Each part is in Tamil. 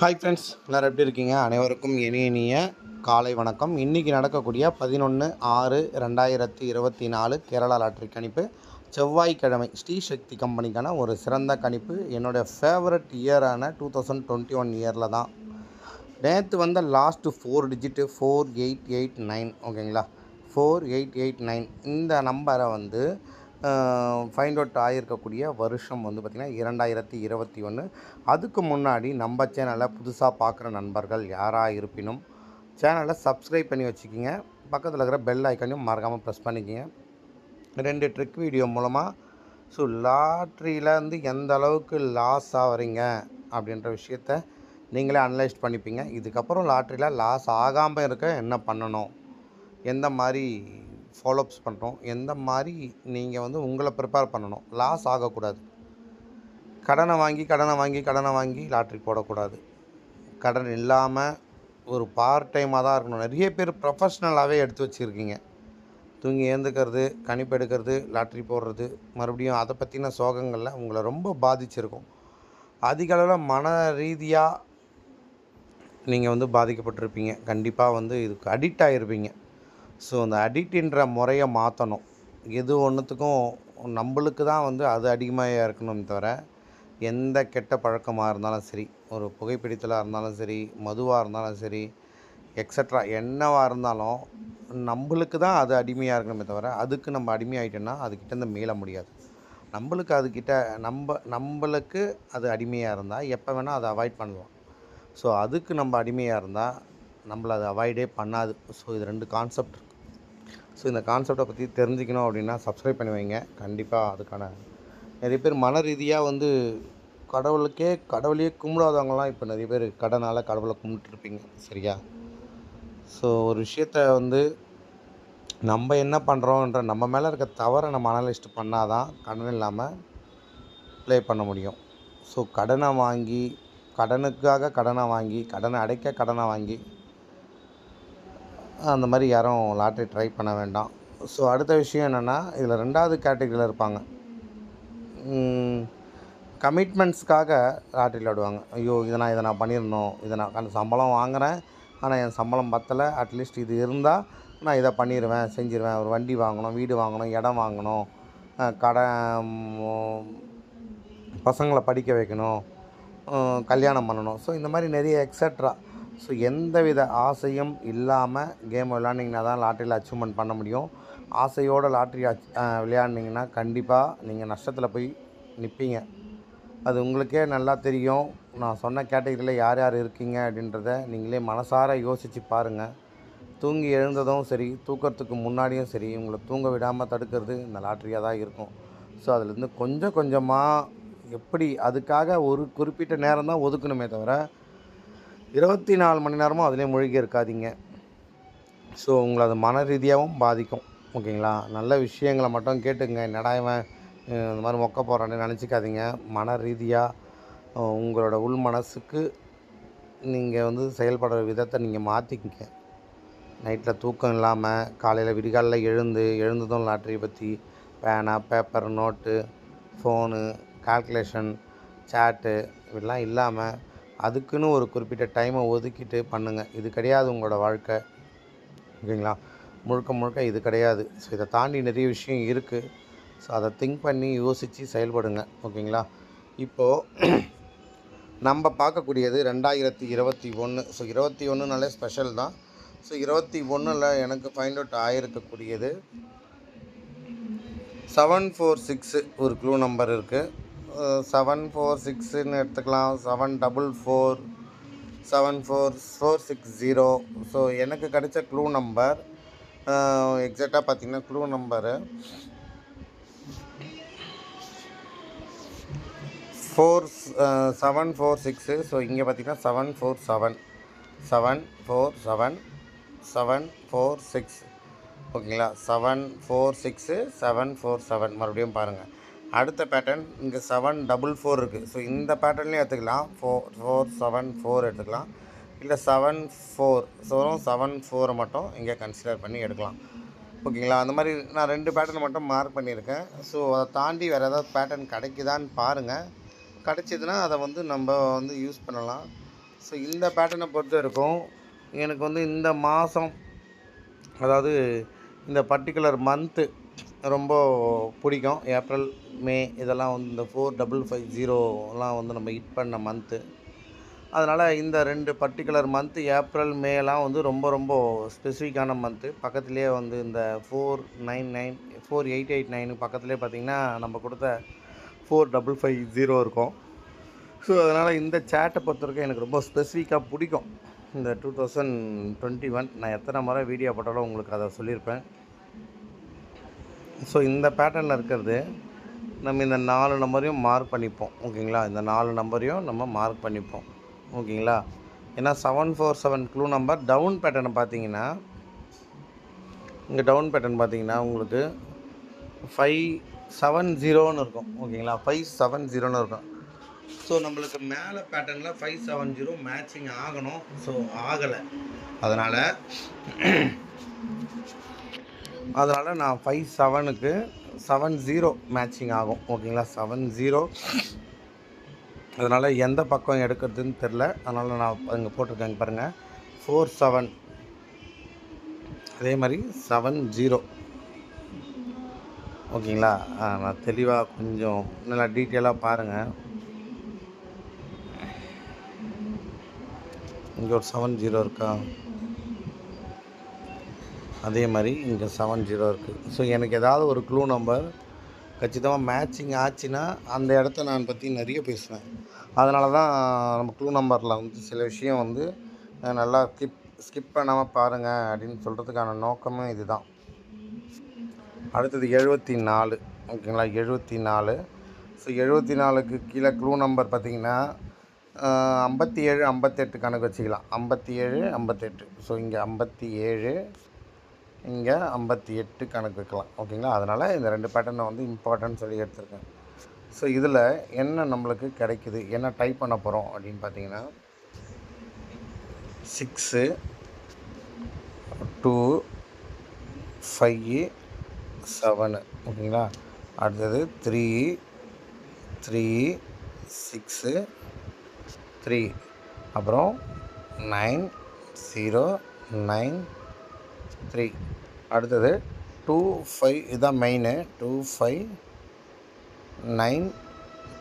ஹாய் ஃப்ரெண்ட்ஸ் எல்லோரும் எப்படி இருக்கீங்க? அனைவருக்கும் இனிய இனிய காலை வணக்கம். இன்றைக்கி நடக்கக்கூடிய பதினொன்று ஆறு ரெண்டாயிரத்தி இருபத்தி நாலு கேரளா லாட்ரி கணிப்பு. செவ்வாய்க்கிழமை ஸ்ரீ சக்தி கம்பெனிக்கான ஒரு சிறந்த கணிப்பு. என்னுடைய ஃபேவரட் இயரான டூ தௌசண்ட் டுவெண்ட்டி ஒன் இயரில் தான். நேற்று வந்த last four digit four eight eight nine ஓகேங்களா ஃபோர் எயிட் எயிட் நைன் இந்த நம்பரை வந்து ஃபைண்ட் அவுட் ஆகியிருக்கக்கூடிய வருஷம் வந்து பார்த்திங்கன்னா இரண்டாயிரத்தி இருபத்தி ஒன்று அதுக்கு முன்னாடி நம்ம சேனலை புதுசாக பார்க்குற நண்பர்கள் யாராக இருப்பினும் சேனலை சப்ஸ்கிரைப் பண்ணி வச்சுக்கிங்க. பக்கத்தில் இருக்கிற பெல் ஐக்கனையும் மறக்காமல் ப்ரெஸ் பண்ணிக்கிங்க. ரெண்டு ட்ரிக் வீடியோ மூலமாக ஸோ லாட்ரியில் வந்து எந்த அளவுக்கு லாஸ் ஆகிறீங்க அப்படின்ற விஷயத்த நீங்களே அனலைஸ் பண்ணிப்பீங்க. இதுக்கப்புறம் லாட்ரியில் லாஸ் ஆகாமல் இருக்க என்ன பண்ணணும்? எந்த மாதிரி ஃபாலோஅப்ஸ் பண்ணுறோம் எந்த மாதிரி நீங்கள் வந்து உங்களை ப்ரிப்பேர் பண்ணணும். லாஸ் ஆகக்கூடாது. கடனை வாங்கி கடனை வாங்கி கடனை வாங்கி லாட்ரி போடக்கூடாது. கடன் இல்லாமல் ஒரு பார்ட் டைமாக தான் இருக்கணும். நிறைய பேர் ப்ரொஃபஷ்னலாகவே எடுத்து வச்சுருக்கீங்க. தூங்கி ஏந்துக்கிறது கணிப்பு எடுக்கிறது லாட்ரி போடுறது மறுபடியும் அதை பற்றின சோகங்களில் உங்களை ரொம்ப பாதிச்சிருக்கும். அதிக அளவில் மன ரீதியாக நீங்கள் வந்து பாதிக்கப்பட்டிருப்பீங்க. கண்டிப்பாக வந்து இதுக்கு அடிக்ட் ஆகிருப்பீங்க ஸோ அந்த அடிக்டின்ற முறையை மாற்றணும் எது ஒன்றுத்துக்கும் நம்மளுக்கு தான் வந்து அது அதிகமாக இருக்கணும் தவிர எந்த கெட்ட பழக்கமாக இருந்தாலும் சரி ஒரு புகைப்பிடித்தலாக இருந்தாலும் சரி மதுவாக இருந்தாலும் சரி எக்ஸட்ரா என்னவாக இருந்தாலும் நம்மளுக்கு தான் அது அடிமையாக இருக்கணுமே தவிர அதுக்கு நம்ம அடிமையாயிட்டோன்னா அதுக்கிட்டேருந்து மீள முடியாது. நம்மளுக்கு அதுக்கிட்ட நம்ம நம்மளுக்கு அது அடிமையாக இருந்தால் எப்போ வேணால் அதை அவாய்ட் பண்ணலாம். ஸோ அதுக்கு நம்ம அடிமையாக இருந்தால் நம்மளை அதை அவாய்டே பண்ணாது. ஸோ இது ரெண்டு கான்செப்ட் ஸோ இந்த கான்செப்டை பற்றி தெரிஞ்சுக்கணும் அப்படின்னா சப்ஸ்கிரைப் பண்ணி வைங்க. கண்டிப்பாக அதுக்கான நிறைய பேர் மன ரீதியாக வந்து கடவுளுக்கே கடவுளையே கும்பிடாதவங்களாம் இப்போ நிறைய பேர் கடனால் கடவுளை கும்பிட்டுருப்பீங்க சரியா? ஸோ ஒரு விஷயத்த வந்து நம்ம என்ன பண்ணுறோன்ற நம்ம மேலே இருக்க தவறை நம்ம அனலைஸ்ட் பண்ணால் தான் கடன் இல்லாமல் ப்ளே பண்ண முடியும். ஸோ கடனை வாங்கி கடனுக்காக கடனை வாங்கி கடனை அடைக்க கடனை வாங்கி அந்த மாதிரி யாரும் லாட்ரி ட்ரை பண்ண வேண்டாம். ஸோ அடுத்த விஷயம் என்னென்னா இதில் ரெண்டாவது கேட்டகரியில் இருப்பாங்க. கமிட்மெண்ட்ஸ்க்காக லாட்ரி விளாடுவாங்க ஐயோ இதை நான் இதை நான் பண்ணிடணும். இதை நான் அந்த சம்பளம் வாங்குகிறேன் ஆனால் என் சம்பளம் பத்தலை. அட்லீஸ்ட் இது இருந்தால் நான் இதை பண்ணிடுவேன் செஞ்சிருவேன். ஒரு வண்டி வாங்கணும் வீடு வாங்கணும் இடம் வாங்கணும் கடை பசங்களை படிக்க வைக்கணும் கல்யாணம் பண்ணணும். ஸோ இந்த மாதிரி நிறைய எக்ஸட்ரா ஸோ எந்த வித ஆசையும் இல்லாமல் கேம் விளாண்டிங்கன்னா தான் லாட்ரியில் அச்சீவ்மெண்ட் பண்ண முடியும். ஆசையோடு லாட்ரி அச் விளையாண்டிங்கன்னா கண்டிப்பாக நீங்கள் நஷ்டத்தில் போய் நிற்பீங்க அது உங்களுக்கே நல்லா தெரியும். நான் சொன்ன கேட்டகரியில் யார் யார் இருக்கீங்க அப்படின்றத நீங்களே மனசார யோசித்து பாருங்கள் தூங்கி எழுந்ததும் சரி தூக்கிறதுக்கு முன்னாடியும் சரி உங்களை தூங்க விடாமல் தடுக்கிறது இந்த லாட்ரியாக தான் இருக்கும். ஸோ அதுலேருந்து கொஞ்சம் கொஞ்சமாக எப்படி அதுக்காக ஒரு குறிப்பிட்ட நேரம் தான் ஒதுக்கணுமே தவிர இருபத்தி நாலு மணி நேரமும் அதிலே மூழ்கி இருக்காதீங்க ஸோ உங்களை அது மன ரீதியாகவும் பாதிக்கும். ஓகேங்களா? நல்ல விஷயங்களை மட்டும் கேட்டுங்க. என்னடா இவன் இந்த மாதிரி மொக்க போகிறான்னு நினச்சிக்காதீங்க. மன ரீதியாக உங்களோட உள் மனசுக்கு நீங்கள் வந்து செயல்படுற விதத்தை நீங்கள் மாற்றிக்கிங்க நைட்டில் தூக்கம் இல்லாமல் காலையில் விடிகாலில் எழுந்து எழுந்ததும் லாட்ரி பற்றி பேனா பேப்பர் நோட்டு ஃபோனு கால்குலேஷன் சேட்டு இப்படிலாம் இல்லாமல் அதுக்குன்னு ஒரு குறிப்பிட்ட டைமை ஒதுக்கிட்டு பண்ணுங்கள் இது கிடையாது உங்களோட வாழ்க்கை. ஓகேங்களா? முழுக்க முழுக்க இது கிடையாது. ஸோ இதை தாண்டி நிறைய விஷயம் இருக்குது ஸோ அதை திங்க் பண்ணி யோசித்து செயல்படுங்க. ஓகேங்களா? இப்போது நம்ம பார்க்கக்கூடியது ரெண்டாயிரத்தி இருபத்தி ஒன்று ஸோ இருபத்தி ஒன்றுனாலே ஸ்பெஷல் தான். ஸோ இருபத்தி ஒன்றில் எனக்கு ஃபைண்ட் அவுட் ஆகிருக்கக்கூடியது செவன் ஃபோர் சிக்ஸு ஒரு க்ளூ நம்பர் இருக்குது செவன் ஃபோர் சிக்ஸுன்னு எடுத்துக்கலாம். Seven double four seven four four six zero. So எனக்கு கிடைச்ச க்ளூ நம்பர் எக்ஸாக்டாக பார்த்தீங்கன்னா clue number four seven four six so இங்கே பார்த்தீங்கன்னா seven four seven seven four seven seven four six ஓகேங்களா? Seven four six seven four seven மறுபடியும் பாருங்கள் அடுத்த பேட்டர்ன் இங்கே செவன் டபுள் ஃபோர் இருக்குது ஸோ இந்த பேட்டர்ன்லேயும் எடுத்துக்கலாம். ஃபோர் ஃபோர் செவன் ஃபோர் எடுத்துக்கலாம். இல்லை செவன் ஃபோர் ஸோ செவன் ஃபோரை மட்டும் இங்கே கன்சிடர் பண்ணி எடுக்கலாம். ஓகேங்களா? அந்த மாதிரி நான் ரெண்டு பேட்டர்ன் மட்டும் மார்க் பண்ணியிருக்கேன். ஸோ அதை தாண்டி வேறு ஏதாவது பேட்டர்ன் கிடைக்குதான்னு பாருங்கள் கிடச்சிதுன்னா அதை வந்து நம்ம வந்து யூஸ் பண்ணலாம். ஸோ இந்த பேட்டர்னை பொறுத்த வரைக்கும் எனக்கு வந்து இந்த மாதம் அதாவது இந்த பர்டிகுலர் மந்த்து ரொம்ப பிடிக்கும். ஏப்ரல் மே இதெல்லாம் வந்து இந்த ஃபோர் டபுள் ஃபைவ் ஜீரோலாம் வந்து நம்ம ஹிட் பண்ண மந்த்து அதனால் இந்த ரெண்டு பர்டிகுலர் மந்த்து ஏப்ரல் மேலாம் வந்து ரொம்ப ரொம்ப ஸ்பெசிஃபிக்கான மந்த்து பக்கத்துலேயே வந்து இந்த four nine nine four eight eight nine பக்கத்துலேயே பார்த்திங்கன்னா நம்ம கொடுத்த ஃபோர் டபுள் ஃபைவ் ஜீரோ இருக்கும். ஸோ அதனால் இந்த சேட்டை பொறுத்த வரைக்கும் எனக்கு ரொம்ப ஸ்பெசிஃபிக்காக பிடிக்கும். இந்த டூ தௌசண்ட் டுவெண்ட்டி ஒன் நான் எத்தனை முறை வீடியோ போட்டாலும் உங்களுக்கு அதை சொல்லியிருப்பேன். ஸோ இந்த பேட்டர்னில் இருக்கிறது நம்ம இந்த நாலு நம்பரையும் மார்க் பண்ணிப்போம். ஓகேங்களா? இந்த நாலு நம்பரையும் நம்ம மார்க் பண்ணிப்போம். ஓகேங்களா? ஏன்னா seven four seven clue number down பேட்டர்னை பார்த்தீங்கன்னா இங்கே டவுன் பேட்டர்ன் பார்த்தீங்கன்னா உங்களுக்கு ஃபைவ் செவன் ஜீரோன்னு இருக்கும். ஓகேங்களா? ஃபைவ் செவன் ஜீரோன்னு இருக்கும். ஸோ நம்மளுக்கு மேலே பேட்டர்னில் ஃபைவ் செவன் ஜீரோ மேட்சிங் ஆகணும். ஸோ ஆகலை. அதனால் அதனால் நான் ஃபைவ் செவனுக்கு செவன் ஜீரோ மேட்சிங் ஆகும். ஓகேங்களா செவன் ஜீரோ அதனால் எந்த பக்கம் எடுக்கிறதுன்னு தெரில அதனால் நான் இங்கே போட்டிருக்கேங்க பாருங்கள் ஃபோர் செவன் அதே மாதிரி செவன் ஜீரோ ஓகேங்களா நான் தெளிவாக கொஞ்சம் நல்லா டீட்டெயிலாக பாருங்கள் இங்கே ஒரு செவன் ஜீரோ இருக்கா? அதே மாதிரி இங்கே செவன் ஜீரோ இருக்குது ஸோ எனக்கு ஏதாவது ஒரு க்ளூ நம்பர் கச்சிதமாக மேட்சிங் ஆச்சுன்னா அந்த இடத்த நான் பற்றி நிறைய பேசுவேன். அதனால தான் நம்ம க்ளூ நம்பரில் வந்து சில விஷயம் வந்து நல்லா ஸ்கிப் ஸ்கிப் பண்ணாமல் பாருங்கள் அப்படின்னு சொல்கிறதுக்கான நோக்கமே இதுதான். அடுத்தது எழுபத்தி நாலு. ஓகேங்களா? எழுபத்தி நாலு. ஸோ எழுபத்தி நாலுக்கு கீழே க்ளூ நம்பர் பார்த்திங்கன்னா ஐம்பத்தி ஏழு ஐம்பத்தெட்டு கணக்கு வச்சுக்கலாம். ஐம்பத்தி ஏழு ஐம்பத்தெட்டு. ஸோ இங்கே ஐம்பத்தி ஏழு இங்கே ஐம்பத்தி எட்டு கணக்கு வைக்கலாம். ஓகேங்களா? அதனால் இந்த ரெண்டு பேட்டர்னை வந்து இம்பார்ட்டன்ட் சொல்லி எடுத்திருக்கேன். ஸோ இதில் என்ன நம்மளுக்கு கிடைக்குது? என்ன டைப் பண்ண போகிறோம் அப்படின்னு பார்த்தீங்கன்னா சிக்ஸு டூ ஃபைவ் செவனு ஓகேங்களா? அடுத்தது த்ரீ த்ரீ சிக்ஸு த்ரீ அப்புறம் நைன் ஜீரோ நைன் த்ரீ அடுத்தது டூ ஃபைவ் இதுதான் main two five nine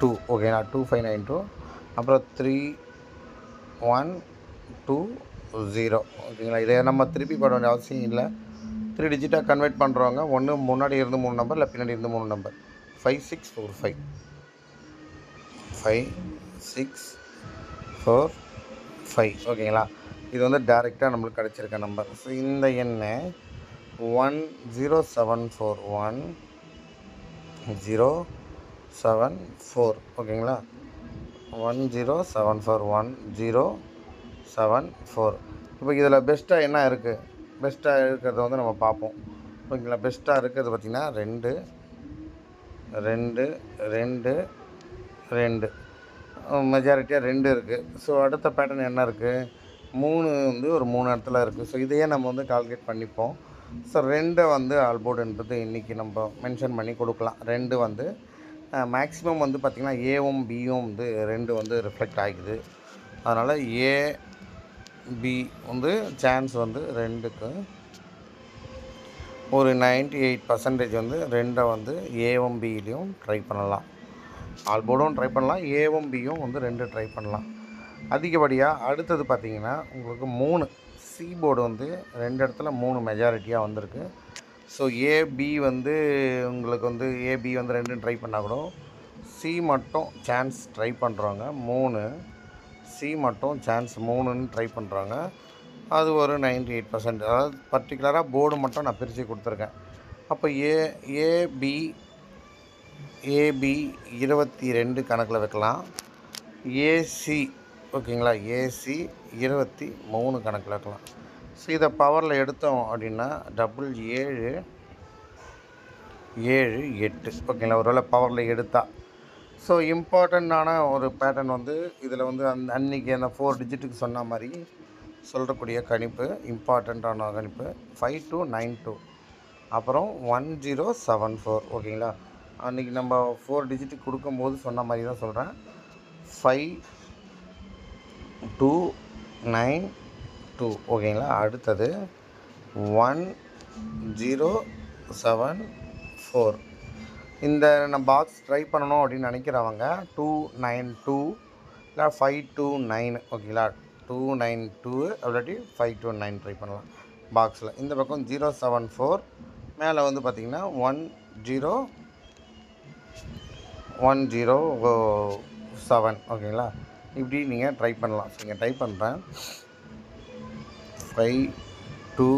two ஓகேண்ணா டூ ஃபைவ் நைன் டூ அப்புறம் த்ரீ ஒன் டூ ஜீரோ ஓகேங்களா? இதை நம்ம திருப்பி போட வேண்டிய அவசியம் இல்லை. த்ரீ டிஜிட்டாக கன்வெர்ட் பண்ணுறவங்க ஒன்று முன்னாடி இருந்து மூணு நம்பர் இல்லை பின்னாடி இருந்து மூணு number five six four five five six four five ஓகேங்களா? இது வந்து டேரெக்டாக நம்மளுக்கு கிடச்சிருக்க நம்பர் ஸோ இந்த எண்ணை one zero seven four one zero seven four ஓகேங்களா? One zero seven four one zero seven four இப்போ இதில் பெஸ்ட்டாக என்ன இருக்குது பெஸ்ட்டாக இருக்கிறத வந்து நம்ம பார்ப்போம். ஓகேங்களா? பெஸ்ட்டாக இருக்கிறது பார்த்திங்கன்னா ரெண்டு ரெண்டு ரெண்டு ரெண்டு. மெஜாரிட்டியாக ரெண்டு இருக்குது ஸோ அடுத்த பேட்டர்ன் என்ன இருக்குது மூணு வந்து ஒரு மூணு இடத்துல இருக்குது ஸோ இதையே நம்ம வந்து கால்குலேட் பண்ணிப்போம். ஸோ ரெண்டை வந்து ஆல்போர்டுன்றது இன்றைக்கி நம்ம மென்ஷன் பண்ணி கொடுக்கலாம். ரெண்டு வந்து மேக்ஸிமம் வந்து பார்த்திங்கன்னா ஏவும் பியும் வந்து ரெண்டு வந்து ரிஃப்ளெக்ட் ஆகிக்குது அதனால் ஏ பி வந்து சான்ஸ் வந்து ரெண்டுக்கு ஒரு 98% எயிட் பர்சன்டேஜ் வந்து ரெண்டை வந்து ஏவும் பியிலையும் ட்ரை பண்ணலாம். ஆல்போர்டும் ட்ரை பண்ணலாம். ஏவும் பியும் வந்து ரெண்டு ட்ரை பண்ணலாம். அதிகப்படியாக அடுத்தது பார்த்திங்கன்னா உங்களுக்கு மூணு சி போர்டு வந்து ரெண்டு இடத்துல மூணு மெஜாரிட்டியாக வந்திருக்கு. ஸோ ஏபி வந்து உங்களுக்கு வந்து ஏபி வந்து ரெண்டும் ட்ரை பண்ணால் கூட சி மட்டும் சான்ஸ் ட்ரை பண்ணுறவங்க மூணு சி மட்டும் சான்ஸ் மூணுன்னு ட்ரை பண்ணுறாங்க அது ஒரு 98% எயிட் பர்சன்ட் அதாவது பர்டிகுலராக போர்டு மட்டும் நான் பிரித்து கொடுத்துருக்கேன். அப்போ ஏ ஏபி ஏபி இருபத்தி ரெண்டு கணக்கில் வைக்கலாம். ஏசி ஓகேங்களா? ஏசி இருபத்தி மூணு கணக்கில் இருக்கலாம். ஸோ இதை பவரில் எடுத்தோம் அப்படின்னா டபுள் ஏழு ஏழு எட்டு. ஓகேங்களா? ஒருவேளை பவரில் எடுத்தால் ஸோ இம்பார்ட்டண்ட்டான ஒரு பேட்டர்ன் வந்து இதில் வந்து அந் அன்றைக்கி அந்த ஃபோர் டிஜிட்டுக்கு சொன்ன மாதிரி சொல்கிறக்கூடிய கணிப்பு இம்பார்ட்டண்ட்டான கணிப்பு ஃபைவ் டூ நைன் டூ அப்புறம் ஒன் ஜீரோ செவன் ஃபோர் ஓகேங்களா? அன்றைக்கி நம்ம ஃபோர் டிஜிட்டுக்கு கொடுக்கும்போது சொன்ன மாதிரி தான் சொல்கிறேன் ஃபைவ் டூ நைன் டூ ஓகேங்களா? அடுத்தது ஒன் ஜீரோ செவன் ஃபோர் இந்த நம்ம பாக்ஸ் ட்ரை பண்ணணும் அப்படின்னு நினைக்கிறவங்க டூ நைன் டூ இல்லை ஃபைவ் டூ நைன் ஓகேங்களா? டூ நைன் டூ இல்லாட்டி ஃபைவ் டூ நைன் ட்ரை பண்ணலாம் பாக்ஸில் இந்த பக்கம் ஜீரோ செவன் ஃபோர் மேலே வந்து பார்த்திங்கன்னா one zero one zero seven ஓகேங்களா? இப்படி நீங்கள் ட்ரை பண்ணலாம். நீங்கள் ட்ரை பண்ணுறேன் ஃபைவ் டூ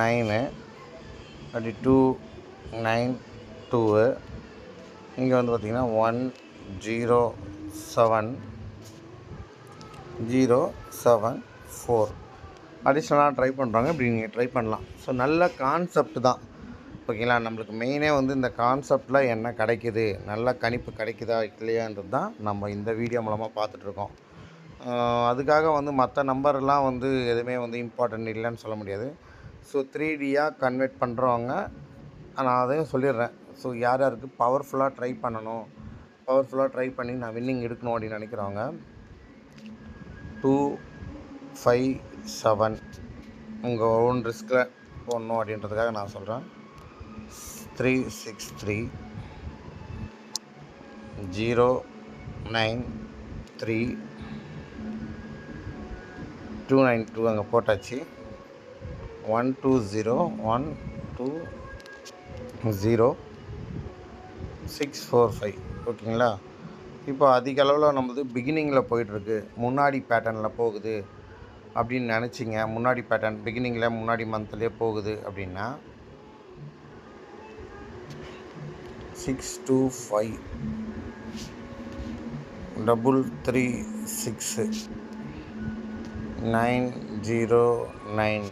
நைனு அப்படி டூ நைன் டூவு இங்கே வந்து பார்த்திங்கன்னா one zero seven zero seven four அடிஷ்னலாக ட்ரை பண்ணுறாங்க இப்படி நீங்கள் ட்ரை பண்ணலாம். ஸோ நல்ல கான்செப்ட் தான். ஓகேங்களா? நம்மளுக்கு மெயினே வந்து இந்த கான்செப்டில் என்ன கிடைக்குது? நல்ல கணிப்பு கிடைக்குதா? இல்லையான்றது தான் நம்ம இந்த வீடியோ மூலமாக பார்த்துட்ருக்கோம். அதுக்காக வந்து மற்ற நம்பர்லாம் வந்து எதுவுமே வந்து இம்பார்ட்டன்ட் இல்லைன்னு சொல்ல முடியாது. ஸோ த்ரீ டியாக கன்வெர்ட் பண்ணுறவங்க நான் அதையும் சொல்லிடுறேன். ஸோ யார் யாருக்கு பவர்ஃபுல்லாக ட்ரை பண்ணணும்? பவர்ஃபுல்லாக ட்ரை பண்ணி நான் வின்னிங் எடுக்கணும் அப்படின்னு நினைக்கிறவங்க டூ ஃபைவ் செவன் உங்கள் ஓன் ரிஸ்கில் போடணும் அப்படின்றதுக்காக நான் சொல்கிறேன் three six three zero nine three two nine two அங்கே போட்டாச்சு. One two zero one two zero six four five ஓகேங்களா? இப்போ அதிக அளவில் நம்மளது பிகினிங்கில் போயிட்டுருக்கு. முன்னாடி பேட்டர்னில் போகுது அப்படின்னு நினச்சிங்க. முன்னாடி பேட்டர்ன் பிகினிங்கில் முன்னாடி மந்த்லேயே போகுது அப்படின்னா six two five double three six nine zero nine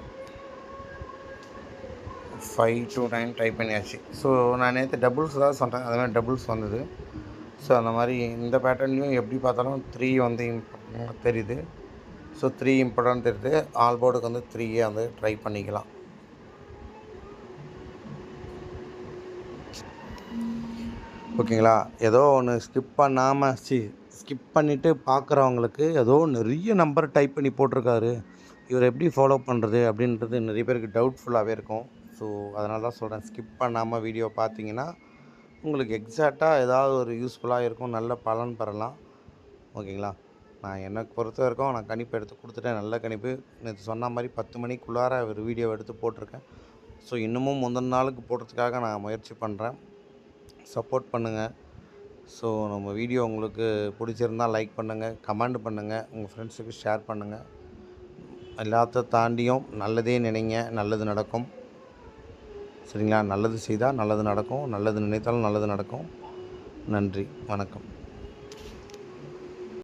five two nine type பண்ணியாச்சு. ஸோ நான் நேற்று டபுள்ஸ் தான் சொன்னேன். அது மாதிரி டபுள்ஸ் வந்தது. ஸோ அந்த மாதிரி இந்த பேட்டர்ன்லேயும் எப்படி பார்த்தாலும் த்ரீ வந்து தெரியுது. ஸோ த்ரீ இம்பார்ட்டன்ட் தெரியுது. ஆல் போர்டுக்கு வந்து த்ரீயே வந்து ட்ரை பண்ணிக்கலாம். ஓகேங்களா? ஏதோ ஒன்று ஸ்கிப் பண்ணாமல் சி ஸ்கிப் பண்ணிவிட்டு பார்க்குறவங்களுக்கு ஏதோ நிறைய நம்பர் டைப் பண்ணி போட்டிருக்காரு. இவர் எப்படி ஃபாலோ பண்ணுறது அப்படின்றது நிறைய பேருக்கு டவுட்ஃபுல்லாகவே இருக்கும். ஸோ அதனால தான் சொல்கிறேன் ஸ்கிப் பண்ணாமல் வீடியோ பார்த்தீங்கன்னா உங்களுக்கு எக்ஸாக்டாக ஏதாவது ஒரு யூஸ்ஃபுல்லாக இருக்கும் நல்ல பலன் பெறலாம். ஓகேங்களா? நான் எனக்கு பொறுத்த வரைக்கும் நான் கணிப்பு எடுத்து கொடுத்துட்டேன் நல்ல கணிப்பு. நேற்று சொன்ன மாதிரி பத்து மணிக்குள்ளார ஒரு வீடியோ எடுத்து போட்டிருக்கேன். ஸோ இன்னமும் முந்தின நாளுக்கு போடுறதுக்காக நான் முயற்சி பண்ணுறேன் சப்போர்ட் பண்ணுங்கள் ஸோ நம்ம வீடியோ உங்களுக்கு பிடிச்சிருந்தால் லைக் பண்ணுங்கள் கமெண்ட் பண்ணுங்கள் உங்கள் ஃப்ரெண்ட்ஸுக்கு ஷேர் பண்ணுங்கள் எல்லாத்த தாண்டியும் நல்லதே நினைங்க நல்லது நடக்கும். சரிங்களா? நல்லது செய்தால் நல்லது நடக்கும் நல்லது நினைத்தாலும் நல்லது நடக்கும். நன்றி வணக்கம்.